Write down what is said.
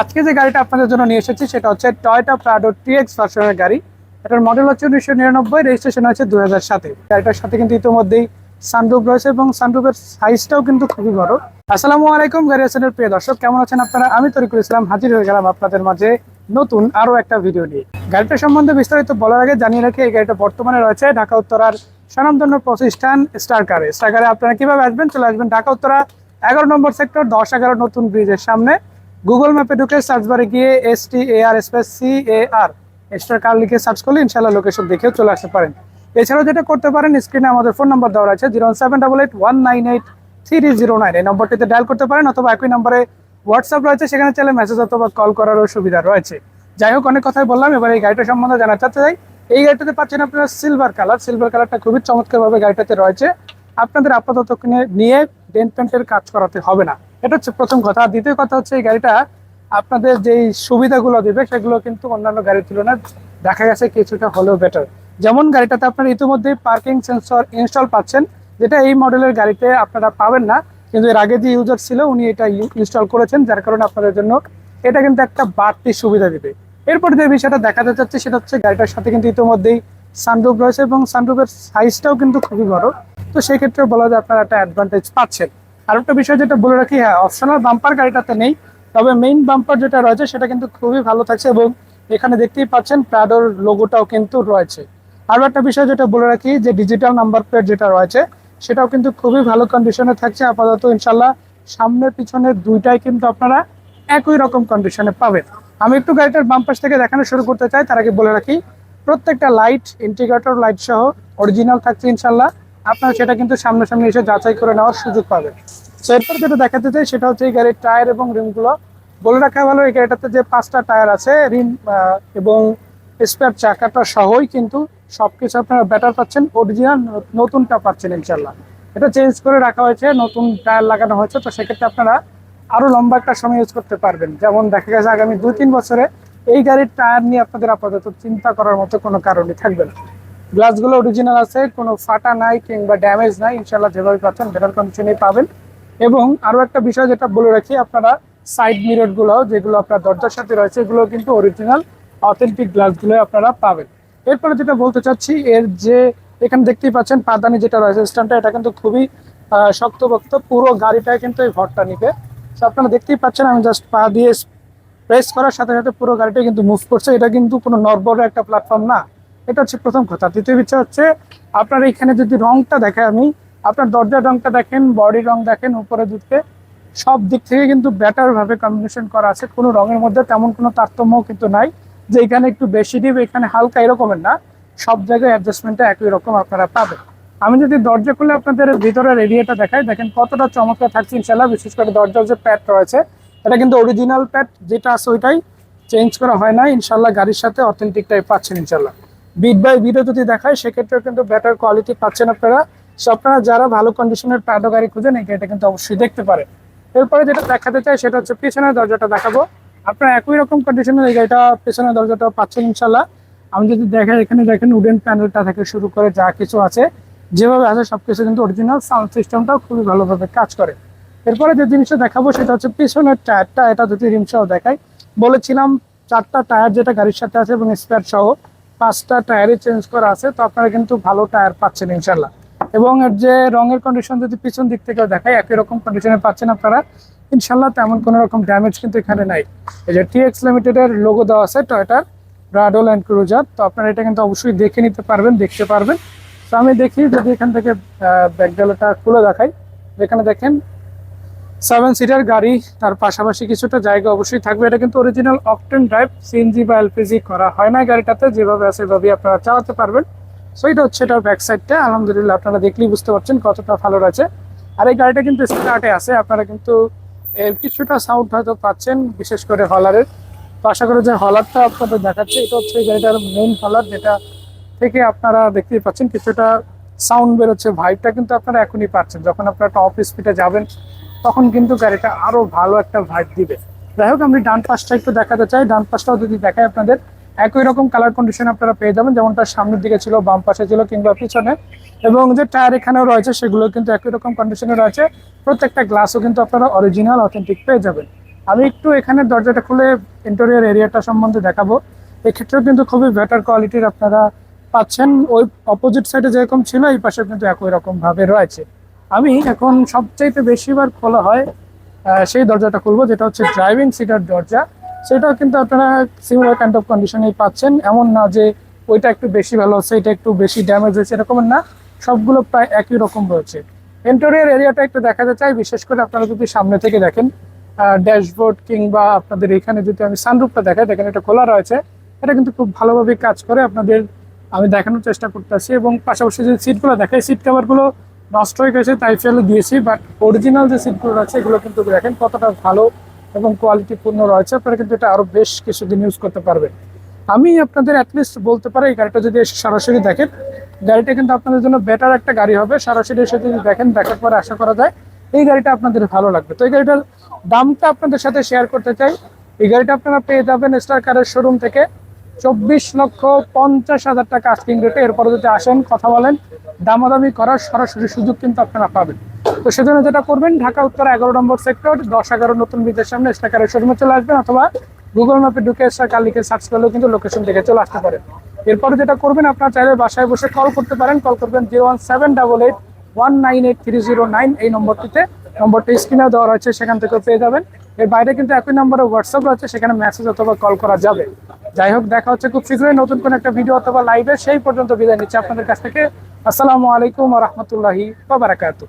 আজকে যে গাড়িটা আপনাদের জন্য নিয়ে এসেছি, সেটা হচ্ছে টয়টা প্রাডো টিএক্স ভার্সনের গাড়ি। এটার মডেল হচ্ছে উনিশশো নিরানব্বই রেজিস্ট্রেশন হচ্ছে দুই হাজার সাতে। গাড়িটার সাথে কিন্তু ইতিমধ্যেই সানরুফ রয়েছে এবং সানরুফের সাইজটাও কিন্তু খুবই বড়। আসসালামু আলাইকুম গাড়ি আসেনের প্রিয় দর্শক, কেমন আছেন আপনারা? আমি তরিকুল ইসলাম, হাজির হয়ে গেলাম আপনাদের মাঝে নতুন আরও একটা ভিডিও নিয়ে। গাড়িটা সম্বন্ধে বিস্তারিত বলার আগে জানিয়ে রাখি, এই গাড়িটা বর্তমানে রয়েছে ঢাকা উত্তরার স্বনামধন্য প্রতিষ্ঠান স্টার কারে স্টার কারে আপনারা কীভাবে আসবেন? চলে আসবেন ঢাকা উত্তরা, এগারো নম্বর সেক্টর দশ এগারো নতুন ব্রিজের সামনে। গুগল ম্যাপে ঢুকে সার্চ বারে গিয়ে S T A R space C A R extra car লিখে সার্চ করলে ইনশাল্লাহ লোকেশন দেখেও চলে আসতে পারেন। এছাড়াও যেটা করতে পারেন স্ক্রিনে আমাদের ফোন নাম্বার দেওয়া আছে zero seven double eight one nine eight three zero nine এই নম্বরটিতে ডায়াল করতে পারেন অথবা একই নম্বরে হোয়াটসঅ্যাপ রয়েছে, সেখানে চাইলে মেসেজ অথবা কল করারও সুবিধা রয়েছে। যাই হোক, অনেক কথাই বললাম, এবার এই গাড়িটা সম্বন্ধে জানাতে চাচ্তে চাই। এই গাড়িটাতে পাচ্ছেন আপনারা সিলভার কালার সিলভার কালারটা খুবই চমৎকারভাবে গাড়িটাতে রয়েছে। আপনাদের আপাতত নিয়ে ডেন্ট পেন্টের কাজ করাতে হবে না। এটা হচ্ছে প্রথম কথা। আর দ্বিতীয় কথা হচ্ছে এই গাড়িটা আপনাদের যেই সুবিধাগুলো দেবে, সেগুলো কিন্তু অন্যান্য গাড়ির তুলনায় দেখা গেছে কিছুটা হলেও বেটার যেমন গাড়িটাতে আপনারা ইতিমধ্যেই পার্কিং সেন্সর ইনস্টল পাচ্ছেন, যেটা এই মডেলের গাড়িতে আপনারা পাবেন না, কিন্তু এর আগে যে ইউজার ছিল, উনি এটা ইনস্টল করেছেন, যার কারণে আপনাদের জন্য এটা কিন্তু একটা বাড়তি সুবিধা দেবে। এরপর যে বিষয়টা দেখাতে চাচ্ছি, সেটা হচ্ছে গাড়িটার সাথে কিন্তু ইতিমধ্যেই সানরুফ রয়েছে এবং সানরুফের সাইজটাও কিন্তু খুবই বড়। তো সেই ক্ষেত্রে বলা যায় আপনারা একটা অ্যাডভান্টেজ পাচ্ছেন। আর একটা বিষয় যেটা বলে রাখি হ্যাঁ অপশনাল বাম্পার গাড়িটাতে নেই, তবে মেইন বাম্পার যেটা রয়েছে সেটা কিন্তু খুবই ভালো থাকছে এবং এখানে দেখতেই পাচ্ছেন প্রাডোর লোগোটাও কিন্তু রয়েছে। আরও একটা বিষয় যেটা বলে রাখি, যে ডিজিটাল নাম্বার প্লেট যেটা রয়েছে, সেটাও কিন্তু খুবই ভালো কন্ডিশনে থাকছে। আপাতত ইনশাল্লাহ সামনে পিছনে দুইটাই কিন্তু আপনারা একই রকম কন্ডিশনে পাবেন। আমি একটু গাড়িটার বাম পাশ থেকে দেখানো শুরু করতে চাই, তার আগে বলে রাখি, প্রত্যেকটা লাইট ইন্টিগ্রেটর লাইট সহ অরিজিনাল থাকছে ইনশাল্লাহ আপনারা সেটা কিন্তু সামনাসামনি এসে যাচাই করে নেওয়ার সুযোগ পাবেন। তো এরপর যেটা দেখাতে চাই সেটা হচ্ছে এই গাড়ির টায়ার এবং রিমগুলো বলে রাখা ভালো, এই গাড়িটাতে যে পাঁচটা টায়ার আছে রিম এবং স্পেয়ার চাকাটা সহই কিন্তু সবকিছু আপনারা ব্যাটার পাচ্ছেন অরিজিনাল নতুনটা পাচ্ছেন ইনশাল্লাহ এটা চেঞ্জ করে রাখা হয়েছে, নতুন টায়ার লাগানো হয়েছে, তো সেক্ষেত্রে আপনারা আরও লম্বা একটা সময় ইউজ করতে পারবেন। যেমন দেখা গেছে আগামী দুই তিন বছরে এই গাড়ির টায়ার নিয়ে আপনাদের আপাতত চিন্তা করার মতো কোনো কারণই থাকবে না। গ্লাসগুলো অরিজিনাল আছে কোনো ফাটা নাই কিংবা ড্যামেজ নাই ইনশাল্লাহ যেভাবে পাচ্ছেন বেটার কন্ডিশনেই পাবেন। এবং আরও একটা বিষয় যেটা বলে রাখি আপনারা সাইড মিররগুলো যেগুলো আপনার দরজার সাথে রয়েছে এগুলো কিন্তু অরিজিনাল অথেন্টিক গ্লাসগুলো আপনারা পাবেন। এরপরে যেটা বলতে চাচ্ছি এর যে এখানে দেখতেই পাচ্ছেন পাদানি যেটা রয়েছে স্ট্যান্ডটা এটা কিন্তু খুবই আহ, শক্তপোক্ত পুরো গাড়িটায় কিন্তু এই ভরটা নিবে। তো আপনারা দেখতেই পাচ্ছেন আমি জাস্ট পা দিয়ে প্রেস করার সাথে সাথে পুরো গাড়িটা কিন্তু মুভ করছে। এটা কিন্তু কোনো নর্বর একটা প্ল্যাটফর্ম না। এটা হচ্ছে প্রথম কথা। দ্বিতীয় বিষয় হচ্ছে, আপনার এখানে যদি রংটা দেখে আমি, আপনার দরজার রংটা দেখেন বডি রং দেখেন, উপরে দিকে সব দিক থেকে কিন্তু বেটার ভাবে কম্বিনেশন করা আছে। কোনো রঙের মধ্যে তেমন কোনো তারতম্য কিন্তু নাই। যে এখানে একটু বেশি ডিপ এখানে হালকা এরকমের না। সব জায়গায় অ্যাডজাস্টমেন্টটা একই রকম আপনারা পাবেন। আমি যদি দরজা খুলে আপনাদের ভিতরের এরিয়াটা দেখাই, দেখেন কতটা চমৎকার থাকছে ইনশাল্লাহ বিশেষ করে দরজার যে প্যাড রয়েছে, এটা কিন্তু অরিজিনাল প্যাড যেটা আছে ওইটাই চেঞ্জ করা হয় না ইনশাল্লাহ গাড়ির সাথে অথেন্টিকটাই পাচ্ছেন ইনশাল্লাহ বিট বাই বিটও যদি দেখায়, সেক্ষেত্রেও কিন্তু বেটার কোয়ালিটি পাচ্ছেন আপনারা। সো আপনারা যারা ভালো কন্ডিশনের প্যাডো গাড়ি খুঁজেন, এই কিন্তু অবশ্যই দেখতে পারেন। এরপরে যেটা দেখাতে চাই, সেটা হচ্ছে পিছনের দরজাটা দেখাবো। আপনারা একই রকম কন্ডিশনের এই গাড়িটা পিছনের দরজাটা পাচ্ছেন ইনশাল্লাহ আমি যদি দেখাই, এখানে দেখেন উডেন প্যানেলটা থেকে শুরু করে যা কিছু আছে, যেভাবে আছে সবকিছু কিন্তু অরিজিনাল সাউন্ড সিস্টেমটাও খুবই ভালোভাবে কাজ করে। এরপরে যে জিনিসটা দেখাবো, সেটা হচ্ছে পিছনের টায়ারটা এটা যদি রিমসহ দেখাই। বলেছিলাম, চারটা টায়ার যেটা গাড়ির সাথে আছে এবং স্পেয়ার সহ। পাঁচটা টায়ারই চেঞ্জ করা আছে, তো আপনারা কিন্তু ভালো টায়ার পাচ্ছেন ইনশাল্লাহ এবং এর যে রঙের কন্ডিশন যদি পিছন দিক থেকে দেখাই, একই রকম কন্ডিশনে পাচ্ছেন আপনারা। ইনশাল্লাহ তেমন কোনো রকম ড্যামেজ কিন্তু এখানে নাই। এই যে টিএক্স লিমিটেডের লোগো দেওয়া আছে টয়টার রাডো ল্যান্ড ক্রুজার তো আপনারা এটা কিন্তু অবশ্যই দেখে নিতে পারবেন, দেখতে পারবেন। তো আমি দেখি, যদি এখান থেকে ব্যাকডালাটা খুলে দেখাই। যেখানে দেখেন সেভেন সিটার গাড়ি, তার পাশাপাশি কিছুটা জায়গা অবশ্যই থাকবে। এটা কিন্তু অরিজিনাল অকটেন ড্রাইভ সিএনজি বা এলপিজি করা হয় না গাড়িটাতে, যেভাবে আছে সেভাবেই আপনারা চালাতে পারবেন। সো এটা হচ্ছে এটার ব্যাক সাইডটা আলহামদুলিল্লাহ, আপনারা দেখলেই বুঝতে পারছেন কতটা ভালো রয়েছে। আর এই গাড়িটা কিন্তু স্টার্টে আছে, আপনারা কিন্তু এর কিছুটা সাউন্ড হয়তো পাচ্ছেন, বিশেষ করে হলারের তো আশা করি যে হলারটা আপনাদের দেখাচ্ছে, এটা হচ্ছে এই গাড়িটার মেইন হলার যেটা থেকে আপনারা দেখতেই পাচ্ছেন, কিছুটা সাউন্ড বেরোচ্ছে ভাইবটা কিন্তু আপনারা এখনই পাচ্ছেন। যখন আপনারা টপ স্পিডে যাবেন তখন কিন্তু গাড়িটা আরও ভালো একটা ভাইব দিবে। যাই হোক, আমি ডান পাশটা একটু দেখাতে চাই। ডান পাশটাও যদি দেখাই আপনাদের, একই রকম কালার কন্ডিশন আপনারা পেয়ে যাবেন। যেমনটা সামনের দিকে ছিল, বাম পাশে ছিল কিংবা পিছনে। এবং যে টায়ার এখানেও রয়েছে, সেগুলো কিন্তু একই রকম কন্ডিশনে রয়েছে। প্রত্যেকটা গ্লাসও কিন্তু আপনারা অরিজিনাল অথেন্টিক পেয়ে যাবেন। আমি একটু এখানে দরজাটা খুলে ইন্টেরিয়র এরিয়াটা সম্বন্ধে দেখাবো। এক্ষেত্রেও কিন্তু খুবই বেটার কোয়ালিটির আপনারা পাচ্ছেন। ওই অপোজিট সাইডে যেরকম ছিল, এই পাশে কিন্তু একই রকম ভাবে রয়েছে। আমি এখন সবচাইতে বেশিবার খোলা হয় সেই দরজাটা খুলবো, যেটা হচ্ছে ড্রাইভিং সিটার দরজা। সেটাও কিন্তু আপনারা সিমিলার কাইন্ড অফ কন্ডিশনেই পাচ্ছেন। এমন না যে ওইটা একটু বেশি ভালো হচ্ছে এটা একটু বেশি ড্যামেজ হয়েছে, এরকম না। সবগুলো প্রায় একই রকম রয়েছে। ইন্টেরিয়র এরিয়াটা একটু দেখাতে চাই বিশেষ করে আপনারা যদি সামনে থেকে দেখেন ড্যাশবোর্ড কিংবা আপনাদের এখানে যদি আমি সানরুফটা দেখাই, দেখেন এটা খোলা রয়েছে। এটা কিন্তু খুব ভালোভাবে কাজ করে আপনাদের, আমি দেখানোর চেষ্টা করতেছি এবং পাশাপাশি যে সিটগুলো দেখাই সিট কাভারগুলো নষ্ট হয়ে গেছে, তাই ফেলে দিয়েছি বাট অরিজিনাল যে সিটগুলো রয়েছে এগুলো কিন্তু দেখেন কতটা ভালো এবং কোয়ালিটিপূর্ণ রয়েছে। আপনারা কিন্তু এটা আরও বেশ কিছুদিন ইউজ করতে পারবেন। আমি আপনাদের অ্যাটলিস্ট বলতে পারি, এই গাড়িটা যদি সরাসরি দেখেন, গাড়িটা কিন্তু আপনাদের জন্য বেটার একটা গাড়ি হবে। সরাসরি এসে যদি দেখেন, দেখার পরে আশা করা যায়, এই গাড়িটা আপনাদের ভালো লাগবে। তো এই গাড়িটার দামটা আপনাদের সাথে শেয়ার করতে চাই। এই গাড়িটা আপনারা পেয়ে যাবেন স্টার কারের শোরুম থেকে। চব্বিশ লক্ষ পঞ্চাশ হাজার টাকা আস্কিং রেটে এরপরে যদি আসেন, কথা বলেন, দামাদামি করার সরাসরি সুযোগ কিন্তু আপনারা পাবেন। তো সেজন্য যেটা করবেন, ঢাকা উত্তর এগারো নম্বর সেক্টর দশ এগারো নতুন বিদের সামনে স্টার কারের শোরুমে চলে আসবেন, অথবা গুগল ম্যাপে ঢুকে স্টার কার লিখে সার্চ করলেও কিন্তু লোকেশন দেখে চলে আসতে পারেন। এরপরে যেটা করবেন, আপনার চাইলে বাসায় বসে কল করতে পারেন। কল করবেন zero one seven double eight one nine eight three zero nine এই নম্বরটিতে। নম্বরটি স্ক্রিনে দেওয়া রয়েছে, সেখান থেকে পেয়ে যাবেন। এর বাইরে কিন্তু একই নম্বরে হোয়াটসঅ্যাপ রয়েছে, সেখানে মেসেজ অথবা কল করা যাবে। যাই হোক, দেখা হচ্ছে খুব শীঘ্রই নতুন কোন একটা ভিডিও অথবা লাইভে সেই পর্যন্ত বিদায় নিচ্ছি আপনাদের কাছ থেকে। আসসালামু আলাইকুম রহমতুল্লাহি বারাকাতু